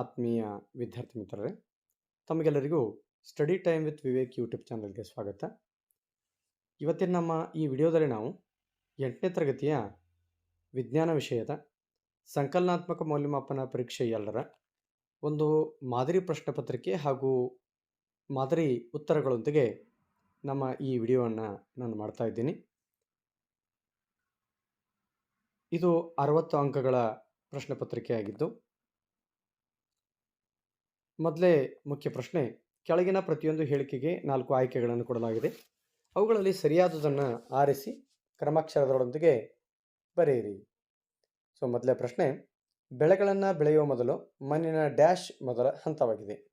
ಆತ್ಮೀಯ ವಿದ್ಯಾರ್ಥಿ ಮಿತ್ರರೇ, ತಮಗೆಲ್ಲರಿಗೂ study time with Vivek YouTube ಚಾನಲ್ಗೆ ಸ್ವಾಗತ. ಇವತ್ತಿನ ನಮ್ಮ ಈ ವಿಡಿಯೋದಲ್ಲಿ ನಾವು ಎಂಟನೇ ತರಗತಿಯ ವಿಜ್ಞಾನ ವಿಷಯದ ಸಂಕಲನಾತ್ಮಕ ಮೌಲ್ಯಮಾಪನ ಪರೀಕ್ಷೆ ಎಲ್ಲರ ಒಂದು ಮಾದರಿ ಪ್ರಶ್ನೆ ಪತ್ರಿಕೆ ಹಾಗೂ ಮಾದರಿ ಉತ್ತರಗಳೊಂದಿಗೆ ನಮ್ಮ ಈ ವಿಡಿಯೋವನ್ನು ನಾನು ಮಾಡ್ತಾ ಇದ್ದೀನಿ. ಇದು ಅರವತ್ತು ಅಂಕಗಳ ಪ್ರಶ್ನೆ ಪತ್ರಿಕೆಯಾಗಿದ್ದು ಮೊದಲೇ ಮುಖ್ಯ ಪ್ರಶ್ನೆ, ಕೆಳಗಿನ ಪ್ರತಿಯೊಂದು ಹೇಳಿಕೆಗೆ ನಾಲ್ಕು ಆಯ್ಕೆಗಳನ್ನು ಕೊಡಲಾಗಿದೆ. ಅವುಗಳಲ್ಲಿ ಸರಿಯಾದುದನ್ನು ಆರಿಸಿ ಕ್ರಮಾಕ್ಷರದೊಂದಿಗೆ ಬರೆಯಿರಿ. ಸೊ, ಮೊದಲೇ ಪ್ರಶ್ನೆ, ಬೆಳೆಗಳನ್ನು ಬೆಳೆಯುವ ಮೊದಲು ಮಣ್ಣಿನ ಡ್ಯಾಶ್ ಮೊದಲ ಹಂತವಾಗಿದೆ.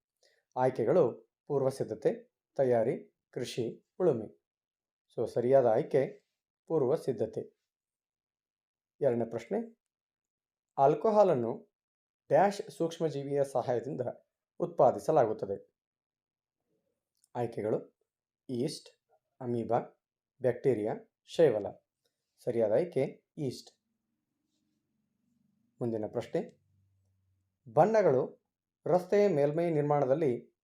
ಆಯ್ಕೆಗಳು ಪೂರ್ವ ಸಿದ್ಧತೆ, ತಯಾರಿ, ಕೃಷಿ, ಉಳುಮೆ. ಸೊ, ಸರಿಯಾದ ಆಯ್ಕೆ ಪೂರ್ವ ಸಿದ್ಧತೆ. ಎರಡನೇ ಪ್ರಶ್ನೆ, ಆಲ್ಕೋಹಾಲನ್ನು ಡ್ಯಾಶ್ ಸೂಕ್ಷ್ಮಜೀವಿಯ ಸಹಾಯದಿಂದ ಉತ್ಪಾದಿಸಲಾಗುತ್ತದೆ. ಆಯ್ಕೆಗಳು, ಈಸ್ಟ್, ಅಮೀಬಾ, ಬ್ಯಾಕ್ಟೀರಿಯಾ, ಶೈವಲ. ಸರಿಯಾದ ಆಯ್ಕೆ, ಈಸ್ಟ್. ಮುಂದಿನ ಪ್ರಶ್ನೆ. ಬಣ್ಣಗಳು ರಸ್ತೆಯ ಮೇಲ್ಮೈ ನಿರ್ಮಾಣದಲ್ಲಿ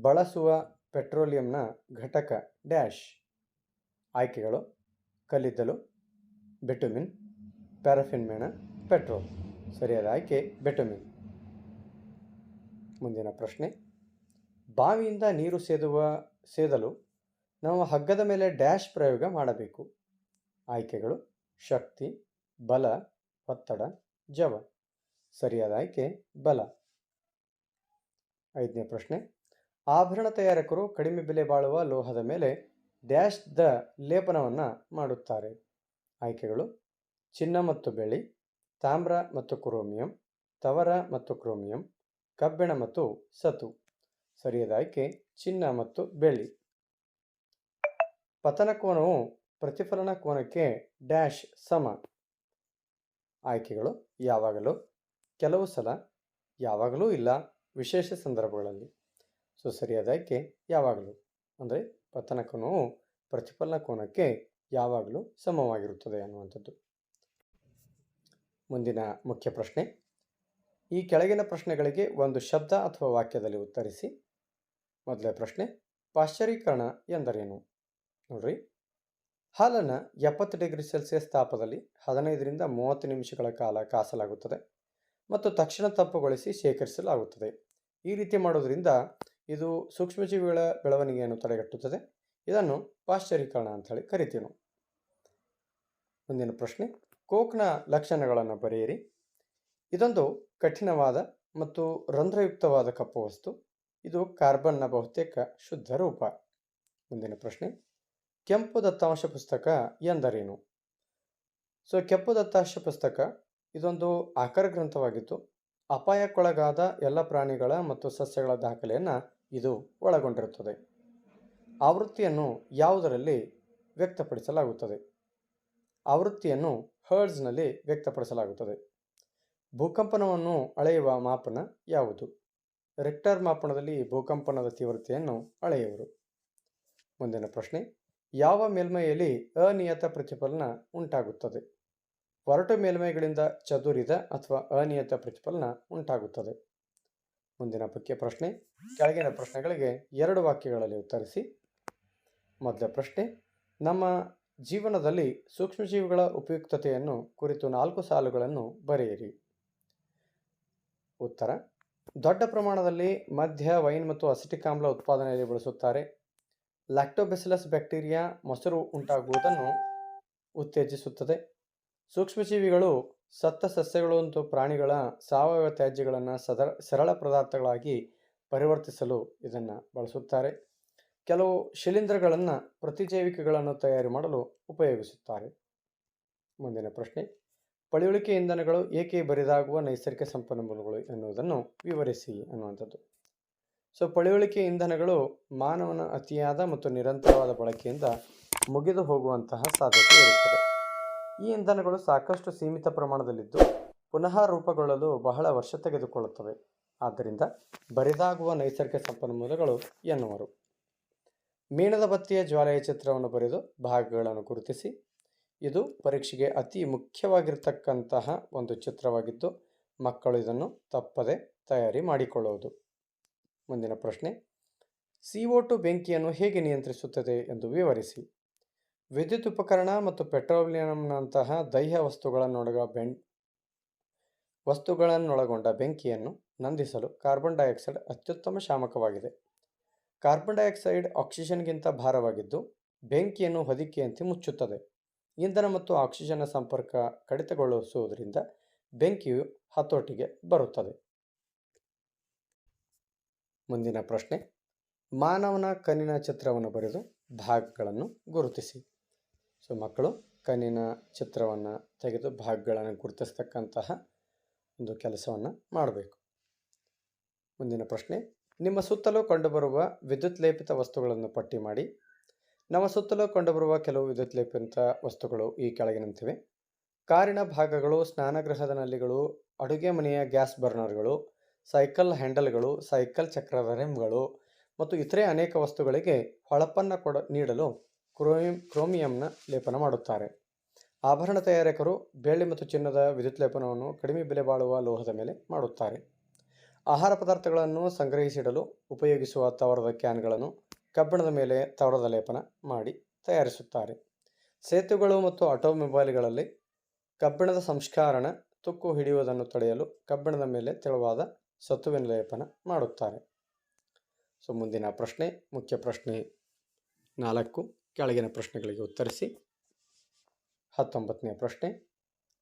ಬಳಸುವ ಪೆಟ್ರೋಲಿಯಂನ ಘಟಕ ಡ್ಯಾಶ್. ಆಯ್ಕೆಗಳು, ಕಲ್ಲಿದ್ದಲು, ಬೆಟುಮಿನ್, ಪ್ಯಾರಫಿನ್ ಮೇಣ, ಪೆಟ್ರೋಲ್. ಸರಿಯಾದ ಆಯ್ಕೆ, ಬೆಟುಮಿನ್. ಮುಂದಿನ ಪ್ರಶ್ನೆ. ಬಾವಿಯಿಂದ ನೀರು ಸೇದುವ, ಸೇದಲು ನಾವು ಹಗ್ಗದ ಮೇಲೆ ಡ್ಯಾಶ್ ಪ್ರಯೋಗ ಮಾಡಬೇಕು. ಆಯ್ಕೆಗಳು, ಶಕ್ತಿ, ಬಲ, ಒತ್ತಡ, ಜವ. ಸರಿಯಾದ ಆಯ್ಕೆ, ಬಲ. ಐದನೇ ಪ್ರಶ್ನೆ. ಆಭರಣ ತಯಾರಕರು ಕಡಿಮೆ ಬೆಲೆ ಬಾಳುವ ಲೋಹದ ಮೇಲೆ ಡ್ಯಾಶ್ ದ ಲೇಪನವನ್ನು ಮಾಡುತ್ತಾರೆ. ಆಯ್ಕೆಗಳು, ಚಿನ್ನ ಮತ್ತು ಬೆಳ್ಳಿ, ತಾಮ್ರ ಮತ್ತು ಕ್ರೋಮಿಯಂ, ತವರ ಮತ್ತು ಕ್ರೋಮಿಯಂ ಕಬ್ಬಿಣ ಮತ್ತು ಸತು. ಸರಿಯಾದ ಆಯ್ಕೆ ಚಿನ್ನ ಮತ್ತು ಬೆಳ್ಳಿ. ಪತನ ಕೋನವು ಪ್ರತಿಫಲನ ಕೋನಕ್ಕೆ ಡ್ಯಾಶ್ ಸಮ. ಆಯ್ಕೆಗಳು ಯಾವಾಗಲೂ ಕೆಲವು ಸಲ, ಯಾವಾಗಲೂ ಇಲ್ಲ ವಿಶೇಷ ಸಂದರ್ಭಗಳಲ್ಲಿ. ಸೊ ಸರಿಯಾದ ಆಯ್ಕೆ ಯಾವಾಗಲೂ. ಅಂದರೆ ಪತನ ಕೋನವು ಪ್ರತಿಫಲನ ಕೋನಕ್ಕೆ ಯಾವಾಗಲೂ ಸಮವಾಗಿರುತ್ತದೆ ಅನ್ನುವಂಥದ್ದು. ಮುಂದಿನ ಮುಖ್ಯ ಪ್ರಶ್ನೆ. ಈ ಕೆಳಗಿನ ಪ್ರಶ್ನೆಗಳಿಗೆ ಒಂದು ಶಬ್ದ ಅಥವಾ ವಾಕ್ಯದಲ್ಲಿ ಉತ್ತರಿಸಿ. ಮೊದಲ ಪ್ರಶ್ನೆ, ಪಾಶ್ಚರೀಕರಣ ಎಂದರೇನು? ನೋಡ್ರಿ. ಹಾಲನ್ನು ಎಪ್ಪತ್ತು ಡಿಗ್ರಿ ಸೆಲ್ಸಿಯಸ್ ತಾಪದಲ್ಲಿ ಹದಿನೈದರಿಂದ ಮೂವತ್ತು ನಿಮಿಷಗಳ ಕಾಲ ಕಾಸಲಾಗುತ್ತದೆ ಮತ್ತು ತಕ್ಷಣ ತಪ್ಪುಗೊಳಿಸಿ ಶೇಖರಿಸಲಾಗುತ್ತದೆ. ಈ ರೀತಿ ಮಾಡೋದರಿಂದ ಇದು ಸೂಕ್ಷ್ಮಜೀವಿಗಳ ಬೆಳವಣಿಗೆಯನ್ನು ತಡೆಗಟ್ಟುತ್ತದೆ. ಇದನ್ನು ಪಾಶ್ಚರೀಕರಣ ಅಂತ ಹೇಳಿ ಕರಿತೀವಿ ಮುಂದಿನ ಪ್ರಶ್ನೆ, ಕೋಕ್ನ ಲಕ್ಷಣಗಳನ್ನು ಬರೆಯಿರಿ. ಇದೊಂದು ಕಠಿಣವಾದ ಮತ್ತು ರಂಧ್ರಯುಕ್ತವಾದ ಕಪ್ಪು ವಸ್ತು. ಇದು ಕಾರ್ಬನ್ನ ಬಹುತೇಕ ಶುದ್ಧ ರೂಪ. ಮುಂದಿನ ಪ್ರಶ್ನೆ. ಕೆಂಪು ದತ್ತಾಂಶ ಪುಸ್ತಕ ಎಂದರೇನು? ಸೊ, ಕೆಂಪು ದತ್ತಾಂಶ ಪುಸ್ತಕ ಇದೊಂದು ಆಕರ ಗ್ರಂಥವಾಗಿತ್ತು. ಅಪಾಯಕ್ಕೊಳಗಾದ ಎಲ್ಲ ಪ್ರಾಣಿಗಳ ಮತ್ತು ಸಸ್ಯಗಳ ದಾಖಲೆಯನ್ನು ಇದು ಒಳಗೊಂಡಿರುತ್ತದೆ. ಆವೃತ್ತಿಯನ್ನು ಯಾವುದರಲ್ಲಿ ವ್ಯಕ್ತಪಡಿಸಲಾಗುತ್ತದೆ? ಆವೃತ್ತಿಯನ್ನು ಹರ್ಡ್ಸ್ನಲ್ಲಿ ವ್ಯಕ್ತಪಡಿಸಲಾಗುತ್ತದೆ. ಭೂಕಂಪನವನ್ನು ಅಳೆಯುವ ಮಾಪನ ಯಾವುದು? ರೆಕ್ಟರ್ ಮಾಪನದಲ್ಲಿ ಭೂಕಂಪನದ ತೀವ್ರತೆಯನ್ನು ಅಳೆಯುವರು. ಮುಂದಿನ ಪ್ರಶ್ನೆ, ಯಾವ ಮೇಲ್ಮೈಯಲ್ಲಿ ಅನಿಯತ ಪ್ರತಿಫಲನ ಉಂಟಾಗುತ್ತದೆ? ಒರಟು ಮೇಲ್ಮೈಗಳಿಂದ ಚದುರಿದ ಅಥವಾ ಅನಿಯತ ಪ್ರತಿಫಲನ ಉಂಟಾಗುತ್ತದೆ. ಮುಂದಿನ ಮುಖ್ಯ ಪ್ರಶ್ನೆ, ಕೆಳಗಿನ ಪ್ರಶ್ನೆಗಳಿಗೆ ಎರಡು ವಾಕ್ಯಗಳಲ್ಲಿ ಉತ್ತರಿಸಿ. ಮೊದಲ ಪ್ರಶ್ನೆ, ನಮ್ಮ ಜೀವನದಲ್ಲಿ ಸೂಕ್ಷ್ಮಜೀವಿಗಳ ಉಪಯುಕ್ತತೆಯನ್ನು ಕುರಿತು ನಾಲ್ಕು ಸಾಲುಗಳನ್ನು ಬರೆಯಿರಿ. ಉತ್ತರ. ದೊಡ್ಡ ಪ್ರಮಾಣದಲ್ಲಿ ಮಧ್ಯ ವೈನ್ ಮತ್ತು ಅಸಿಟಿಕ್ ಆಮ್ಲ ಉತ್ಪಾದನೆಯಲ್ಲಿ ಬಳಸುತ್ತಾರೆ. ಲ್ಯಾಕ್ಟೋಬೆಸಿಲಸ್ ಬ್ಯಾಕ್ಟೀರಿಯಾ ಮೊಸರು ಉಂಟಾಗುವುದನ್ನು ಉತ್ತೇಜಿಸುತ್ತದೆ. ಸೂಕ್ಷ್ಮಜೀವಿಗಳು ಸತ್ತ ಸಸ್ಯಗಳು ಮತ್ತು ಪ್ರಾಣಿಗಳ ಸಾವಯವ ತ್ಯಾಜ್ಯಗಳನ್ನು ಸದರ, ಸರಳ ಪದಾರ್ಥಗಳಾಗಿ ಪರಿವರ್ತಿಸಲು ಇದನ್ನು ಬಳಸುತ್ತಾರೆ. ಕೆಲವು ಶಿಲೀಂಧ್ರಗಳನ್ನು ಪ್ರತಿಜೈವಿಕಗಳನ್ನು ತಯಾರಿ ಮಾಡಲು ಉಪಯೋಗಿಸುತ್ತಾರೆ. ಮುಂದಿನ ಪ್ರಶ್ನೆ. ಪಳೆಯುಳಿಕೆ ಇಂಧನಗಳು ಏಕೆ ಬರಿದಾಗುವ ನೈಸರ್ಗಿಕ ಸಂಪನ್ಮೂಲಗಳು ಎನ್ನುವುದನ್ನು ವಿವರಿಸಿ ಅನ್ನುವಂಥದ್ದು ಸೊ ಪಳೆಯುಳಿಕೆ ಇಂಧನಗಳು ಮಾನವನ ಅತಿಯಾದ ಮತ್ತು ನಿರಂತರವಾದ ಬಳಕೆಯಿಂದ ಮುಗಿದು ಹೋಗುವಂತಹ ಸಾಧ್ಯತೆ ಇರುತ್ತದೆ. ಈ ಇಂಧನಗಳು ಸಾಕಷ್ಟು ಸೀಮಿತ ಪ್ರಮಾಣದಲ್ಲಿದ್ದು ಪುನಃ ರೂಪುಗೊಳ್ಳಲು ಬಹಳ ವರ್ಷ ತೆಗೆದುಕೊಳ್ಳುತ್ತವೆ. ಆದ್ದರಿಂದ ಬರಿದಾಗುವ ನೈಸರ್ಗಿಕ ಸಂಪನ್ಮೂಲಗಳು ಎನ್ನುವರು. ಮೀನದ ಬತ್ತಿಯ ಜ್ವಾಲೆಯ ಚಿತ್ರವನ್ನು ಬರೆದು ಭಾಗಗಳನ್ನು ಗುರುತಿಸಿ ಇದು ಪರೀಕ್ಷೆಗೆ ಅತಿ ಮುಖ್ಯವಾಗಿರ್ತಕ್ಕಂತಹ ಒಂದು ಚಿತ್ರವಾಗಿದ್ದು, ಮಕ್ಕಳು ಇದನ್ನು ತಪ್ಪದೆ ತಯಾರಿ ಮಾಡಿಕೊಳ್ಳುವುದು. ಮುಂದಿನ ಪ್ರಶ್ನೆ. ಸಿ ಒ ಟು ಬೆಂಕಿಯನ್ನು ಹೇಗೆ ನಿಯಂತ್ರಿಸುತ್ತದೆ ಎಂದು ವಿವರಿಸಿ. ವಿದ್ಯುತ್ ಉಪಕರಣ ಮತ್ತು ಪೆಟ್ರೋಲಿಯಂನಂತಹ ದೈಹ ವಸ್ತುಗಳನ್ನೊಳಗ ಬೆಂ, ವಸ್ತುಗಳನ್ನೊಳಗೊಂಡ ಬೆಂಕಿಯನ್ನು ನಂದಿಸಲು ಕಾರ್ಬನ್ ಡೈಆಕ್ಸೈಡ್ ಅತ್ಯುತ್ತಮ ಶಾಮಕವಾಗಿದೆ. ಕಾರ್ಬನ್ ಡೈಆಕ್ಸೈಡ್ ಆಕ್ಸಿಜನ್ಗಿಂತ ಭಾರವಾಗಿದ್ದು, ಬೆಂಕಿಯನ್ನು ಹೊದಿಕೆಯಂತೆ ಮುಚ್ಚುತ್ತದೆ. ಇಂಧನ ಮತ್ತು ಆಕ್ಸಿಜನ್ನ ಸಂಪರ್ಕ ಕಡಿತಗೊಳಿಸುವುದರಿಂದ ಬೆಂಕಿಯು ಹತೋಟಿಗೆ ಬರುತ್ತದೆ. ಮುಂದಿನ ಪ್ರಶ್ನೆ. ಮಾನವನ ಕಣ್ಣಿನ ಚಿತ್ರವನ್ನು ಬರೆದು ಭಾಗಗಳನ್ನು ಗುರುತಿಸಿ. ಸೊ, ಮಕ್ಕಳು, ಕಣ್ಣಿನ ಚಿತ್ರವನ್ನು ತೆಗೆದು ಭಾಗಗಳನ್ನು ಗುರುತಿಸ್ತಕ್ಕಂತಹ ಒಂದು ಕೆಲಸವನ್ನು ಮಾಡಬೇಕು. ಮುಂದಿನ ಪ್ರಶ್ನೆ. ನಿಮ್ಮ ಸುತ್ತಲೂ ಕಂಡುಬರುವ ವಿದ್ಯುತ್ ಲೇಪಿತ ವಸ್ತುಗಳನ್ನು ಪಟ್ಟಿ ಮಾಡಿ ನಮ್ಮ ಸುತ್ತಲೂ ಕಂಡುಬರುವ ಕೆಲವು ವಿದ್ಯುತ್ ಲೇಪಿತ ವಸ್ತುಗಳು ಈ ಕೆಳಗಿನಂತಿವೆ ಕಾರಿನ ಭಾಗಗಳು, ಸ್ನಾನಗೃಹದ ನಲ್ಲಿಗಳು, ಅಡುಗೆ ಮನೆಯ ಗ್ಯಾಸ್ ಬರ್ನರ್ಗಳು, ಸೈಕಲ್ ಹ್ಯಾಂಡಲ್ಗಳು, ಸೈಕಲ್ ಚಕ್ರದ ರೆಮ್ಗಳು ಮತ್ತು ಇತರೆ ಅನೇಕ ವಸ್ತುಗಳಿಗೆ ಹೊಳಪನ್ನು ಕೊಡ, ನೀಡಲು ಕ್ರೋಮಿಯಂ ಕ್ರೋಮಿಯಂನ ಲೇಪನ ಮಾಡುತ್ತಾರೆ. ಆಭರಣ ತಯಾರಕರು ಬೆಳ್ಳಿ ಮತ್ತು ಚಿನ್ನದ ವಿದ್ಯುತ್ ಲೇಪನವನ್ನು ಕಡಿಮೆ ಬೆಲೆ ಬಾಳುವ ಲೋಹದ ಮೇಲೆ ಮಾಡುತ್ತಾರೆ. ಆಹಾರ ಪದಾರ್ಥಗಳನ್ನು ಸಂಗ್ರಹಿಸಿಡಲು, ಉಪಯೋಗಿಸುವ ತವರದ ಕ್ಯಾನ್ಗಳನ್ನು ಕಬ್ಬಿಣದ ಮೇಲೆ ತವರದ ಲೇಪನ ಮಾಡಿ ತಯಾರಿಸುತ್ತಾರೆ. ಸೇತುಗಳು ಮತ್ತು ಆಟೋಮೊಬೈಲ್ಗಳಲ್ಲಿ ಕಬ್ಬಿಣದ ಸಂಸ್ಕರಣ ತುಕ್ಕು ಹಿಡಿಯುವುದನ್ನು ತಡೆಯಲು ಕಬ್ಬಿಣದ ಮೇಲೆ ತೆಳುವಾದ ಸತುವಿನ ಲೇಪನ ಮಾಡುತ್ತಾರೆ. ಸೊ, ಮುಂದಿನ ಪ್ರಶ್ನೆ, ಮುಖ್ಯ ಪ್ರಶ್ನೆ ನಾಲ್ಕು, ಕೆಳಗಿನ ಪ್ರಶ್ನೆಗಳಿಗೆ ಉತ್ತರಿಸಿ. ಹತ್ತೊಂಬತ್ತನೇ ಪ್ರಶ್ನೆ,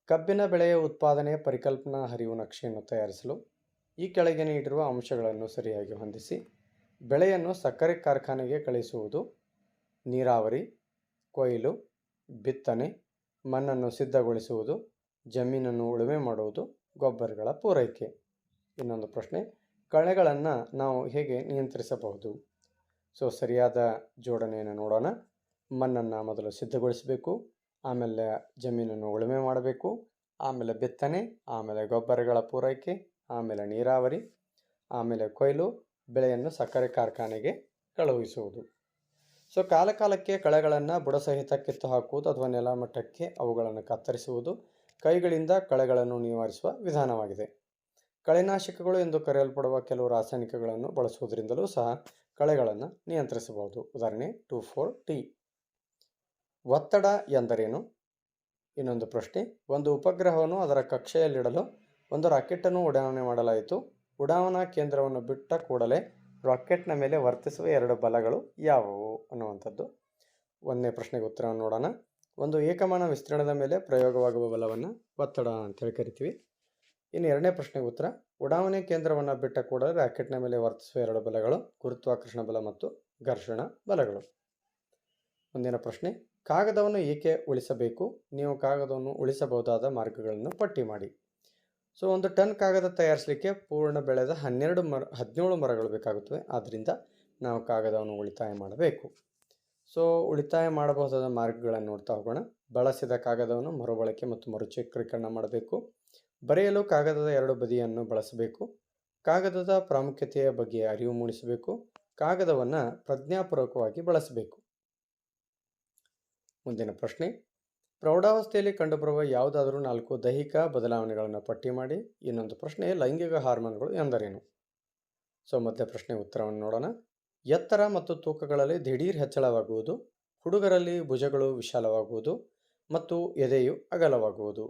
ಕಬ್ಬಿನ ಬೆಳೆಯ ಉತ್ಪಾದನೆ ಪರಿಕಲ್ಪನಾ ಹರಿವು ನಕ್ಷೆಯನ್ನು ತಯಾರಿಸಲು ಈ ಕೆಳಗೆ ನೀಡಿರುವ ಅಂಶಗಳನ್ನು ಸರಿಯಾಗಿ ಹೊಂದಿಸಿ. ಬೆಳೆಯನ್ನು ಸಕ್ಕರೆ ಕಾರ್ಖಾನೆಗೆ ಕಳಿಸುವುದು, ನೀರಾವರಿ, ಕೊಯ್ಲು, ಬಿತ್ತನೆ, ಮಣ್ಣನ್ನು ಸಿದ್ಧಗೊಳಿಸುವುದು, ಜಮೀನನ್ನು ಉಳುಮೆ ಮಾಡುವುದು, ಗೊಬ್ಬರಗಳ ಪೂರೈಕೆ. ಇನ್ನೊಂದು ಪ್ರಶ್ನೆ, ಕಳೆಗಳನ್ನು ನಾವು ಹೇಗೆ ನಿಯಂತ್ರಿಸಬಹುದು? ಸೊ, ಸರಿಯಾದ ಜೋಡಣೆಯನ್ನು ನೋಡೋಣ. ಮಣ್ಣನ್ನು ಮೊದಲು ಸಿದ್ಧಗೊಳಿಸಬೇಕು, ಆಮೇಲೆ ಜಮೀನನ್ನು ಉಳುಮೆ ಮಾಡಬೇಕು, ಆಮೇಲೆ ಬಿತ್ತನೆ, ಆಮೇಲೆ ಗೊಬ್ಬರಗಳ ಪೂರೈಕೆ, ಆಮೇಲೆ ನೀರಾವರಿ, ಆಮೇಲೆ ಕೊಯ್ಲು ಬೆಳೆಯನ್ನು ಸಕ್ಕರೆ ಕಾರ್ಖಾನೆಗೆ ಕಳುಹಿಸುವುದು. ಸೊ, ಕಾಲಕಾಲಕ್ಕೆ ಕಳೆಗಳನ್ನು ಬುಡಸಹಿತ ಕಿತ್ತು ಹಾಕುವುದು ಅಥವಾ ನೆಲಮಟ್ಟಕ್ಕೆ ಅವುಗಳನ್ನು ಕತ್ತರಿಸುವುದು ಕೈಗಳಿಂದ ಕಳೆಗಳನ್ನು ನಿವಾರಿಸುವ ವಿಧಾನವಾಗಿದೆ. ಕಳೆನಾಶಕಗಳು ಎಂದು ಕರೆಯಲ್ಪಡುವ ಕೆಲವು ರಾಸಾಯನಿಕಗಳನ್ನು ಬಳಸುವುದರಿಂದಲೂ ಸಹ ಕಳೆಗಳನ್ನು ನಿಯಂತ್ರಿಸಬಹುದು. ಉದಾಹರಣೆ ಟು ಫೋರ್ ಟಿ. ಒತ್ತಡ ಎಂದರೇನು? ಇನ್ನೊಂದು ಪ್ರಶ್ನೆ. ಒಂದು ಉಪಗ್ರಹವನ್ನು ಅದರ ಕಕ್ಷೆಯಲ್ಲಿಡಲು ಒಂದು ರಾಕೆಟನ್ನು ಉಡಾವಣೆ ಮಾಡಲಾಯಿತು. ಉಡಾವಣಾ ಕೇಂದ್ರವನ್ನು ಬಿಟ್ಟ ಕೂಡಲೇ ರಾಕೆಟ್ನ ಮೇಲೆ ವರ್ತಿಸುವ ಎರಡು ಬಲಗಳು ಯಾವುವು ಅನ್ನುವಂಥದ್ದು. ಒಂದನೇ ಪ್ರಶ್ನೆಗೆ ಉತ್ತರವನ್ನು ನೋಡೋಣ. ಒಂದು ಏಕಮಾನ ವಿಸ್ತೀರ್ಣದ ಮೇಲೆ ಪ್ರಯೋಗವಾಗುವ ಬಲವನ್ನು ಒತ್ತಡ ಅಂತೇಳಿ ಕರಿತೀವಿ. ಇನ್ನು ಎರಡನೇ ಪ್ರಶ್ನೆಗೆ ಉತ್ತರ. ಉಡಾವಣೆ ಕೇಂದ್ರವನ್ನು ಬಿಟ್ಟ ಕೂಡಲೇ ರಾಕೆಟ್ನ ಮೇಲೆ ವರ್ತಿಸುವ ಎರಡು ಬಲಗಳು ಗುರುತ್ವಾಕರ್ಷಣ ಬಲ ಮತ್ತು ಘರ್ಷಣ ಬಲಗಳು. ಮುಂದಿನ ಪ್ರಶ್ನೆ. ಕಾಗದವನ್ನು ಏಕೆ ಉಳಿಸಬೇಕು? ನೀವು ಕಾಗದವನ್ನು ಉಳಿಸಬಹುದಾದ ಮಾರ್ಗಗಳನ್ನು ಪಟ್ಟಿ ಮಾಡಿ. ಸೊ ಒಂದು ಟನ್ ಕಾಗದ ತಯಾರಿಸಲಿಕ್ಕೆ ಪೂರ್ಣ ಬೆಳೆದ ಹನ್ನೆರಡು ಮರ, ಹದಿನೇಳು ಮರಗಳು ಬೇಕಾಗುತ್ತವೆ. ಆದ್ದರಿಂದ ನಾವು ಕಾಗದವನ್ನು ಉಳಿತಾಯ ಮಾಡಬೇಕು. ಸೊ ಉಳಿತಾಯ ಮಾಡಬಹುದಾದ ಮಾರ್ಗಗಳನ್ನು ನೋಡ್ತಾ ಹೋಗೋಣ. ಬಳಸಿದ ಕಾಗದವನ್ನು ಮರುಬಳಕೆ ಮತ್ತು ಮರುಚಕ್ರೀಕರಣ ಮಾಡಬೇಕು. ಬರೆಯಲು ಕಾಗದದ ಎರಡು ಬದಿಯನ್ನು ಬಳಸಬೇಕು. ಕಾಗದದ ಪ್ರಾಮುಖ್ಯತೆಯ ಬಗ್ಗೆ ಅರಿವು ಮೂಡಿಸಬೇಕು. ಕಾಗದವನ್ನು ಪ್ರಜ್ಞಾಪೂರ್ವಕವಾಗಿ ಬಳಸಬೇಕು. ಮುಂದಿನ ಪ್ರಶ್ನೆ. ಪ್ರೌಢಾವಸ್ಥೆಯಲ್ಲಿ ಕಂಡುಬರುವ ಯಾವುದಾದರೂ ನಾಲ್ಕು ದೈಹಿಕ ಬದಲಾವಣೆಗಳನ್ನು ಪಟ್ಟಿ ಮಾಡಿ, ಇನ್ನೊಂದು ಪ್ರಶ್ನೆ, ಲೈಂಗಿಕ ಹಾರ್ಮೋನ್ಗಳು ಎಂದರೇನು? ಸೊ ಮೊದಲ ಪ್ರಶ್ನೆ ಉತ್ತರವನ್ನು ನೋಡೋಣ. ಎತ್ತರ ಮತ್ತು ತೂಕಗಳಲ್ಲಿ ದಿಢೀರ್ ಹೆಚ್ಚಳವಾಗುವುದು, ಹುಡುಗರಲ್ಲಿ ಭುಜಗಳು ವಿಶಾಲವಾಗುವುದು ಮತ್ತು ಎದೆಯು ಅಗಲವಾಗುವುದು.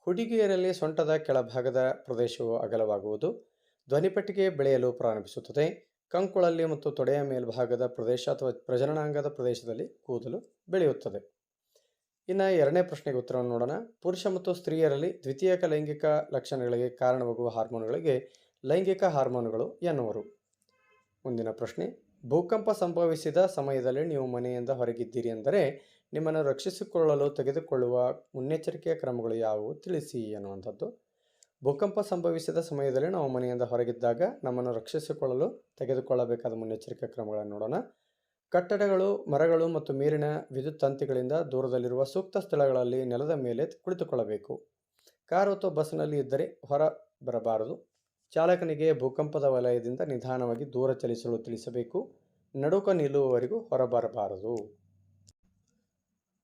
ಹುಡುಗಿಯರಲ್ಲಿ ಸೊಂಟದ ಕೆಳಭಾಗದ ಪ್ರದೇಶವು ಅಗಲವಾಗುವುದು, ಧ್ವನಿಪಟ್ಟಿಗೆ ಬೆಳೆಯಲು ಪ್ರಾರಂಭಿಸುತ್ತದೆ, ಕಂಕುಳಲ್ಲಿ ಮತ್ತು ತೊಡೆಯ ಮೇಲ್ಭಾಗದ ಪ್ರದೇಶ ಅಥವಾ ಪ್ರಜನನಾಂಗದ ಪ್ರದೇಶದಲ್ಲಿ ಕೂದಲು ಬೆಳೆಯುತ್ತದೆ. ಇನ್ನು ಎರಡನೇ ಪ್ರಶ್ನೆಗೆ ಉತ್ತರವನ್ನು ನೋಡೋಣ. ಪುರುಷ ಮತ್ತು ಸ್ತ್ರೀಯರಲ್ಲಿ ದ್ವಿತೀಯಕ ಲೈಂಗಿಕ ಲಕ್ಷಣಗಳಿಗೆ ಕಾರಣವಾಗುವ ಹಾರ್ಮೋನುಗಳಿಗೆ ಲೈಂಗಿಕ ಹಾರ್ಮೋನುಗಳು ಎನ್ನುವರು. ಮುಂದಿನ ಪ್ರಶ್ನೆ, ಭೂಕಂಪ ಸಂಭವಿಸಿದ ಸಮಯದಲ್ಲಿ ನೀವು ಮನೆಯಿಂದ ಹೊರಗಿದ್ದೀರಿ ಎಂದರೆ ನಿಮ್ಮನ್ನು ರಕ್ಷಿಸಿಕೊಳ್ಳಲು ತೆಗೆದುಕೊಳ್ಳುವ ಮುನ್ನೆಚ್ಚರಿಕೆಯ ಕ್ರಮಗಳು ಯಾವುವು ತಿಳಿಸಿ ಎನ್ನುವಂಥದ್ದು. ಭೂಕಂಪ ಸಂಭವಿಸಿದ ಸಮಯದಲ್ಲಿ ನಾವು ಮನೆಯಿಂದ ಹೊರಗಿದ್ದಾಗ ನಮ್ಮನ್ನು ರಕ್ಷಿಸಿಕೊಳ್ಳಲು ತೆಗೆದುಕೊಳ್ಳಬೇಕಾದ ಮುನ್ನೆಚ್ಚರಿಕೆ ಕ್ರಮಗಳನ್ನು ನೋಡೋಣ. ಕಟ್ಟಡಗಳು, ಮರಗಳು ಮತ್ತು ನೀರಿನ ವಿದ್ಯುತ್ ತಂತಿಗಳಿಂದ ದೂರದಲ್ಲಿರುವ ಸೂಕ್ತ ಸ್ಥಳಗಳಲ್ಲಿ ನೆಲದ ಮೇಲೆ ಕುಳಿತುಕೊಳ್ಳಬೇಕು. ಕಾರು ಅಥವಾ ಬಸ್ನಲ್ಲಿ ಇದ್ದರೆ ಹೊರ ಬರಬಾರದು. ಚಾಲಕನಿಗೆ ಭೂಕಂಪದ ವಲಯದಿಂದ ನಿಧಾನವಾಗಿ ದೂರ ಚಲಿಸಲು ತಿಳಿಸಬೇಕು. ನಡುಕ ನಿಲ್ಲುವವರೆಗೂ ಹೊರಬರಬಾರದು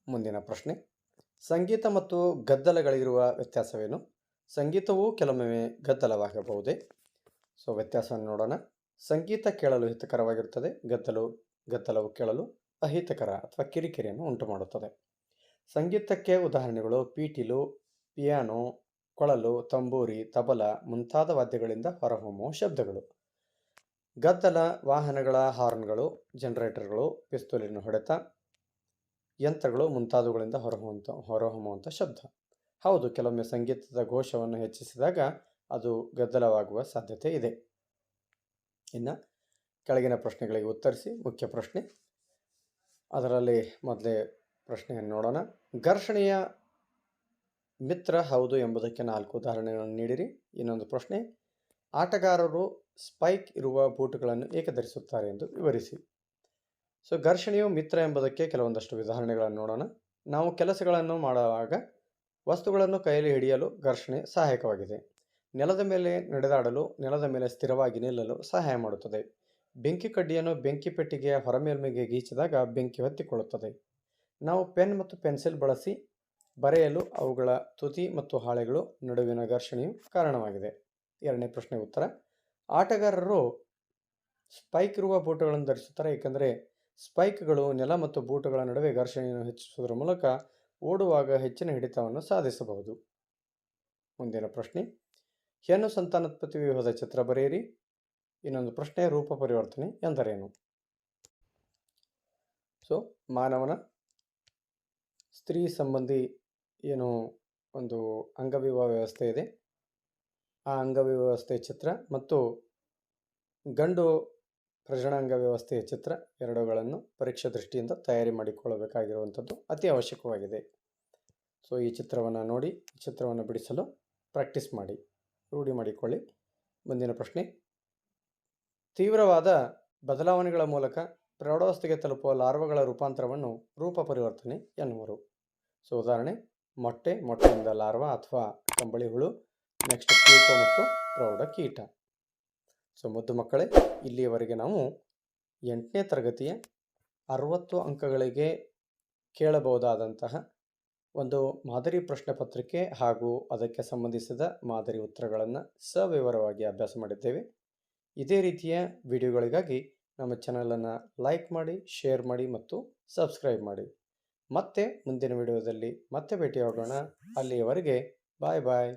ಮುಂದಿನ ಪ್ರಶ್ನೆ. ಸಂಗೀತ ಮತ್ತು ಗದ್ದಲಗಳಿರುವ ವ್ಯತ್ಯಾಸವೇನು? ಸಂಗೀತವು ಕೆಲವೊಮ್ಮೆ ಗದ್ದಲವಾಗಬಹುದೇ? ಸೊ, ವ್ಯತ್ಯಾಸವನ್ನು ನೋಡೋಣ. ಸಂಗೀತ ಕೇಳಲು ಹಿತಕರವಾಗಿರುತ್ತದೆ, ಗದ್ದಲು ಗದ್ದಲವು ಕೇಳಲು ಅಹಿತಕರ ಅಥವಾ ಕಿರಿಕಿರಿಯನ್ನು ಉಂಟು ಮಾಡುತ್ತದೆ ಸಂಗೀತಕ್ಕೆ ಉದಾಹರಣೆಗಳು ಪೀಟಿಲು ಪಿಯಾನೋ, ಕೊಳಲು, ತಂಬೂರಿ, ತಬಲ ಮುಂತಾದ ವಾದ್ಯಗಳಿಂದ ಹೊರಹೊಮ್ಮುವ ಶಬ್ದಗಳು. ಗದ್ದಲ, ವಾಹನಗಳ ಹಾರ್ನ್ಗಳು, ಜನರೇಟರ್ಗಳು ಪಿಸ್ತೂಲಿನ ಹೊಡೆತ, ಯಂತ್ರಗಳು ಮುಂತಾದವುಗಳಿಂದ ಹೊರಹೊಮ್ಮುವಂಥ ಹೊರಹೊಮ್ಮುವಂಥ ಶಬ್ದ. ಹೌದು, ಕೆಲವೊಮ್ಮೆ ಸಂಗೀತದ ಘೋಷವನ್ನು ಹೆಚ್ಚಿಸಿದಾಗ ಅದು ಗದ್ದಲವಾಗುವ ಸಾಧ್ಯತೆ ಇದೆ. ಇನ್ನು ಕೆಳಗಿನ ಪ್ರಶ್ನೆಗಳಿಗೆ ಉತ್ತರಿಸಿ, ಮುಖ್ಯ ಪ್ರಶ್ನೆ. ಅದರಲ್ಲಿ ಮೊದಲೇ ಪ್ರಶ್ನೆಯನ್ನು ನೋಡೋಣ. ಘರ್ಷಣೆಯ ಮಿತ್ರ ಹೌದು ಎಂಬುದಕ್ಕೆ ನಾಲ್ಕು ಉದಾಹರಣೆಗಳನ್ನು ನೀಡಿರಿ. ಇನ್ನೊಂದು ಪ್ರಶ್ನೆ. ಆಟಗಾರರು ಸ್ಪೈಕ್ ಇರುವ ಬೂಟುಗಳನ್ನು ಏಕೆ ಧರಿಸುತ್ತಾರೆ ಎಂದು ವಿವರಿಸಿ. ಸೊ, ಘರ್ಷಣೆಯು ಮಿತ್ರ ಎಂಬುದಕ್ಕೆ ಕೆಲವೊಂದಷ್ಟು ಉದಾಹರಣೆಗಳನ್ನು ನೋಡೋಣ. ನಾವು ಕೆಲಸಗಳನ್ನು ಮಾಡುವಾಗ ವಸ್ತುಗಳನ್ನು ಕೈಯಲ್ಲಿ ಹಿಡಿಯಲು ಘರ್ಷಣೆ ಸಹಾಯಕವಾಗಿದೆ. ನೆಲದ ಮೇಲೆ ನಡೆದಾಡಲು, ನೆಲದ ಮೇಲೆ ಸ್ಥಿರವಾಗಿ ನಿಲ್ಲಲು ಸಹಾಯ ಮಾಡುತ್ತದೆ. ಬೆಂಕಿ ಕಡ್ಡಿಯನ್ನು ಬೆಂಕಿ ಪೆಟ್ಟಿಗೆಯ ಹೊರಮೇಲ್ಮೆಗೆ ಗೀಚಿದಾಗ ಬೆಂಕಿ ಹೊತ್ತಿಕೊಳ್ಳುತ್ತದೆ. ನಾವು ಪೆನ್ ಮತ್ತು ಪೆನ್ಸಿಲ್ ಬಳಸಿ ಬರೆಯಲು ಅವುಗಳ ತುದಿ ಮತ್ತು ಹಾಳೆಗಳು ನಡುವಿನ ಘರ್ಷಣೆಯು ಕಾರಣವಾಗಿದೆ. ಎರಡನೇ ಪ್ರಶ್ನೆ ಉತ್ತರ. ಆಟಗಾರರು ಸ್ಪೈಕ್ ಇರುವ ಬೂಟುಗಳನ್ನು ಧರಿಸುತ್ತಾರೆ, ಏಕೆಂದರೆ ಸ್ಪೈಕ್ಗಳು ನೆಲ ಮತ್ತು ಬೂಟುಗಳ ನಡುವೆ ಘರ್ಷಣೆಯನ್ನು ಹೆಚ್ಚಿಸುವುದರ ಮೂಲಕ ಓಡುವಾಗ ಹೆಚ್ಚಿನ ಹಿಡಿತವನ್ನು ಸಾಧಿಸಬಹುದು. ಮುಂದಿನ ಪ್ರಶ್ನೆ. ಹೆಣ್ಣು ಸಂತಾನೋತ್ಪತ್ತಿ ವಿವಾಹದ ಚಿತ್ರ ಬರೆಯಿರಿ. ಇನ್ನೊಂದು ಪ್ರಶ್ನೆ, ರೂಪ ಪರಿವರ್ತನೆ ಎಂದರೇನು? ಸೊ ಮಾನವನ ಸ್ತ್ರೀ ಸಂಬಂಧಿ ಏನು ಒಂದು ಅಂಗವಿವಾಹ ವ್ಯವಸ್ಥೆ ಇದೆ. ಆ ಅಂಗವಿವಾಹ ವ್ಯವಸ್ಥೆಯ ಚಿತ್ರ ಮತ್ತು ಗಂಡು ಪ್ರಜನಾಂಗ ವ್ಯವಸ್ಥೆಯ ಚಿತ್ರ ಎರಡುಗಳನ್ನು ಪರೀಕ್ಷಾ ದೃಷ್ಟಿಯಿಂದ ತಯಾರಿ ಮಾಡಿಕೊಳ್ಳಬೇಕಾಗಿರುವಂಥದ್ದು ಅತಿ ಅವಶ್ಯಕವಾಗಿದೆ. ಸೊ ಈ ಚಿತ್ರವನ್ನು ನೋಡಿ ಚಿತ್ರವನ್ನು ಬಿಡಿಸಲು ಪ್ರಾಕ್ಟೀಸ್ ಮಾಡಿ, ರೂಢಿ ಮಾಡಿಕೊಳ್ಳಿ. ಮುಂದಿನ ಪ್ರಶ್ನೆ. ತೀವ್ರವಾದ ಬದಲಾವಣೆಗಳ ಮೂಲಕ ಪ್ರೌಢಾವಸ್ಥೆಗೆ ತಲುಪುವ ಲಾರ್ವಗಳ ರೂಪಾಂತರವನ್ನು ರೂಪ ಪರಿವರ್ತನೆ ಎನ್ನುವರು. ಸೊ, ಉದಾಹರಣೆ, ಮೊಟ್ಟೆ, ಮೊಟ್ಟೆಯಿಂದ ಲಾರ್ವಾ ಅಥವಾ ಕಂಬಳಿ ಹುಳು, ನೆಕ್ಸ್ಟ್ ಕೀಟ ಮತ್ತು ಪ್ರೌಢ ಕೀಟ. ಸೊ, ಮುದ್ದು ಮಕ್ಕಳೇ, ಇಲ್ಲಿಯವರೆಗೆ ನಾವು ಎಂಟನೇ ತರಗತಿಯ ಅರವತ್ತು ಅಂಕಗಳಿಗೆ ಕೇಳಬಹುದಾದಂತಹ ಒಂದು ಮಾದರಿ ಪ್ರಶ್ನೆ ಪತ್ರಿಕೆ ಹಾಗೂ ಅದಕ್ಕೆ ಸಂಬಂಧಿಸಿದ ಮಾದರಿ ಉತ್ತರಗಳನ್ನು ಸವಿವರವಾಗಿ ಅಭ್ಯಾಸ ಮಾಡಿದ್ದೇವೆ. ಇದೇ ರೀತಿಯ ವಿಡಿಯೋಗಳಿಗಾಗಿ ನಮ್ಮ ಚಾನಲನ್ನು ಲೈಕ್ ಮಾಡಿ, ಶೇರ್ ಮಾಡಿ ಮತ್ತು ಸಬ್ಸ್ಕ್ರೈಬ್ ಮಾಡಿ. ಮತ್ತೆ ಮುಂದಿನ ವಿಡಿಯೋದಲ್ಲಿ ಮತ್ತೆ ಭೇಟಿಯಾಗೋಣ. ಅಲ್ಲಿಯವರೆಗೆ ಬಾಯ್ ಬಾಯ್.